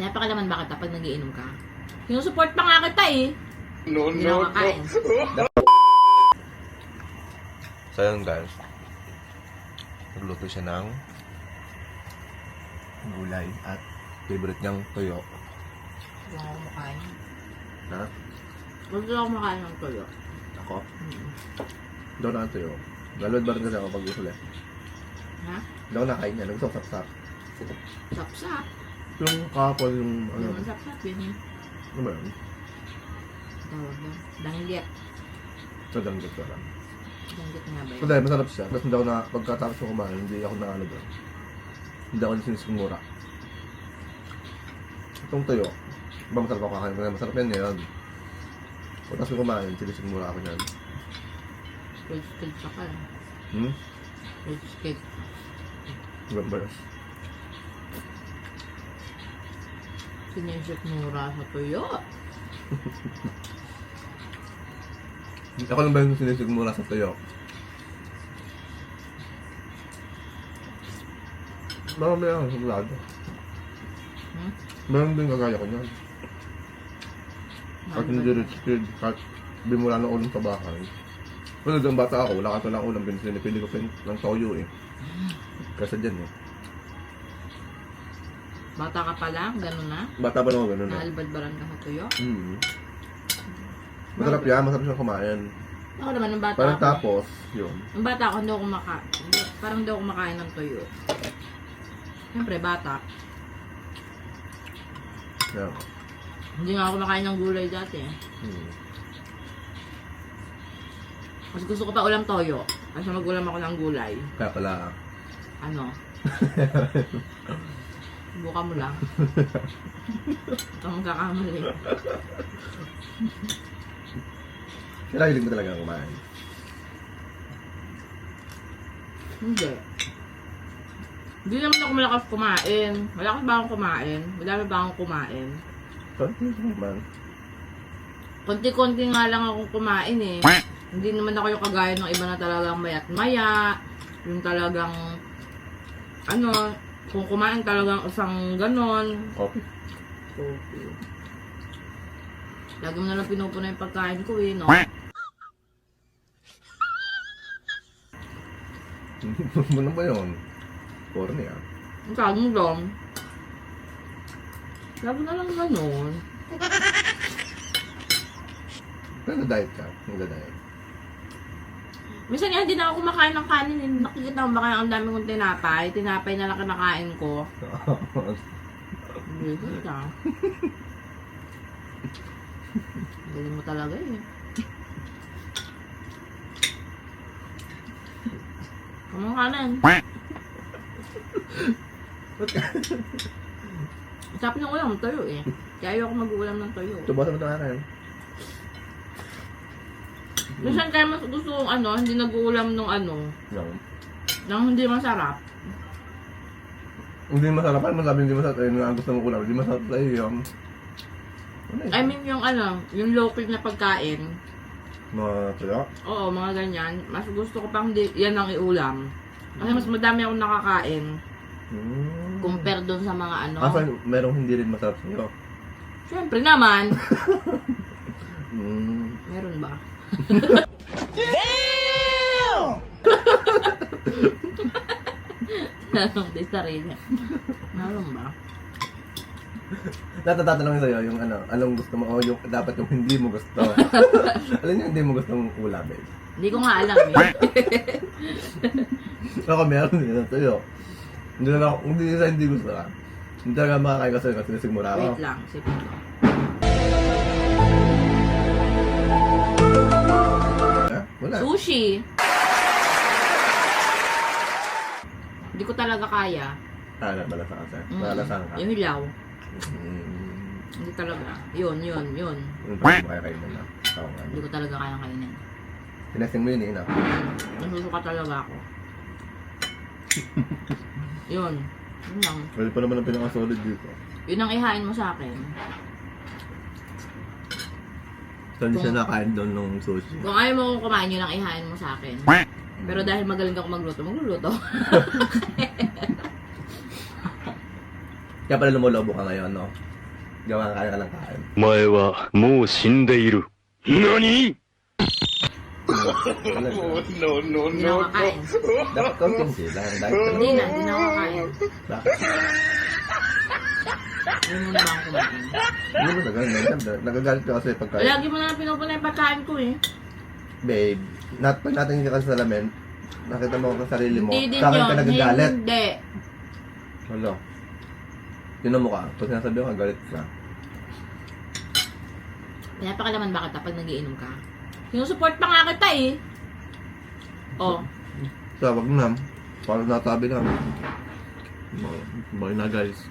Pinapakalaman ba kita pag nagiinom ka? Sinusupport pa nga kita eh. No, Hindi na ako kakain. So yun guys. Nagluto siya ng gulay at favorite niyang tuyo. Gusto ako makain. Na? Gusto ako makain ng tuyo. Ako? Mm. Hindi ako nakatuyo. Galod ba rin kasi ako pag usuli? Ha? Hindi ako nakain niya. Nagusok sap-sap. Sapsap. Yung kapon yung Hindi ano. naman sapsap yun eh. Ano ba yun? Tawag doon. Danggit. Sa danggit ko lang. Danggit nga ba yun? Kasi masarap siya. Tapos hindi ako na, pagkatapos ko kumain, hindi ako na ano doon. Hindi ako sinisumura. Itong tuyo, ba masarap ako kakain? Kaya masarap yan ngayon. Pagkatapos ko kumain, sinisumura ako niyan. Red skate sa ka. Hmm? Red skate. Remember? Sinisip mura sa tuyo. Ako lang ba yung sinisigmura sa tuyo? Marami ako, sigurado. Hmm? Meron din kagaya ko niyan. Kahit hindi rich kid, kahit bimula ng ulam sa bahay. Pero doon bata ako, wala ka lang ulam, pinipili ko pin ng toyo eh. Kasi dyan eh. Bata ka pa lang, gano'n na. Bata pa naman ganun eh. Naalbadbaran ka sa tuyo. Mm. Masarap yan, masarap siyang kumain. Ako naman, nung bata Parang ako. tapos, yun. Nung bata ako, hindi ako kumakain. Parang hindi ako kumakain ng tuyo. Siyempre, bata. Yan. Hindi nga ako kumakain ng gulay dati. Mm. Mas gusto ko pa ulam toyo. Kasi magulam ako ng gulay. Kaya pala, Ano? Buka mo lang. Ito ang kakamali. kaya hilig mo talaga kumain. Hindi. Hindi naman ako malakas kumain. Malakas ba akong kumain? Madami ba akong kumain? Hindi naman. Konti-konti nga lang akong kumain eh. Hindi naman ako yung kagaya ng iba na talagang mayat maya. Yung talagang, ano, kung kumain talagang isang ganon. Coffee. Okay. Lagi mo na lang pinupuna yung pagkain ko eh, no? ano ba yun? Corny ah. Ang sabi mo lang. Lagi na lang ganon. Nagda-diet ka. Nagda-diet. Minsan nga hindi na ako kumakain ng kanin. Nakikita mo ba kaya ang dami kong tinapay? Tinapay na lang kinakain ko. Hindi ka. Galing mo talaga eh. Kamang kanin. Sabi ng ulam, tayo eh. Kaya ayoko mag-ulam ng tayo. Tubasan mo ito akin. Minsan kaya mas gusto kong ano, hindi nag-uulam nung ano, Yan. nang hindi masarap. Hindi masarap. Ano masabi hindi masarap? Ayun nga gusto mo ulam. Hindi masarap sa'yo yun. Ano? I mean yung ano, yung local na pagkain. Mga tuyo? Oo, mga ganyan. Mas gusto ko pang di, yan ang iulam. Kasi mas madami akong nakakain Hmm. compare doon sa mga ano. Asa merong hindi rin masarap sa'yo? Siyempre naman. Hmm. Meron ba? Damn! Di sarili. Meron ba? Natatatanong sa'yo yung ano, anong gusto mo o yung dapat yung hindi mo gusto. Alam niyo hindi mo gustong ulam eh. Hindi ko nga alam eh. Ako meron din sa'yo. Hindi na ako, hindi sa hindi gusto ka. Hindi talaga makakain ka sa'yo kasi nasigmura ako. Wait lang. Sipin wala. Sushi! Hindi ko talaga kaya. Ah, malasa ka sa'yo. Mm. Malasan ka. Yung hilaw. Hmm. Hindi talaga. Yun, yun, yun. Yung talaga mo kaya kayo na. Hindi ko talaga kaya kainin. Tinesting mo yun eh, ina. Nasusuka talaga ako. yun. Yun lang. Pwede pa naman ang pinaka-solid dito. Yun ang ihain mo sa akin. Doon siya nakain doon nung sushi. Kung ayaw mo kong kumain yun ang mo sa akin. Pero dahil magaling ako magluto, magluluto. Kaya pala lumulobo ka ngayon, no? Gawa ka ka ng kain. Mae wa mou shindeiru. NANI?! No, no, no, no, no. Dapat konting sila. Hindi na, hindi na makakain. Bakit? Hindi mo na ako kumain. Hindi mo. Nagagalit- Nagagalit ka kasi pagka... Lagi mo na pinupunay yung pagkain ko eh. Babe, nat pag natin ka sa salamin, nakita mo ang sarili mo, Hindi din sa akin yun. ka nagagalit. Hindi. Wala. Tinan mo ka, pag sinasabi ko, galit ka. Pinapakalaman ba kita pag nagiinom ka? Sinusupport pa nga kita eh. Oh, So, wag na. Para natabi lang. Bye na guys.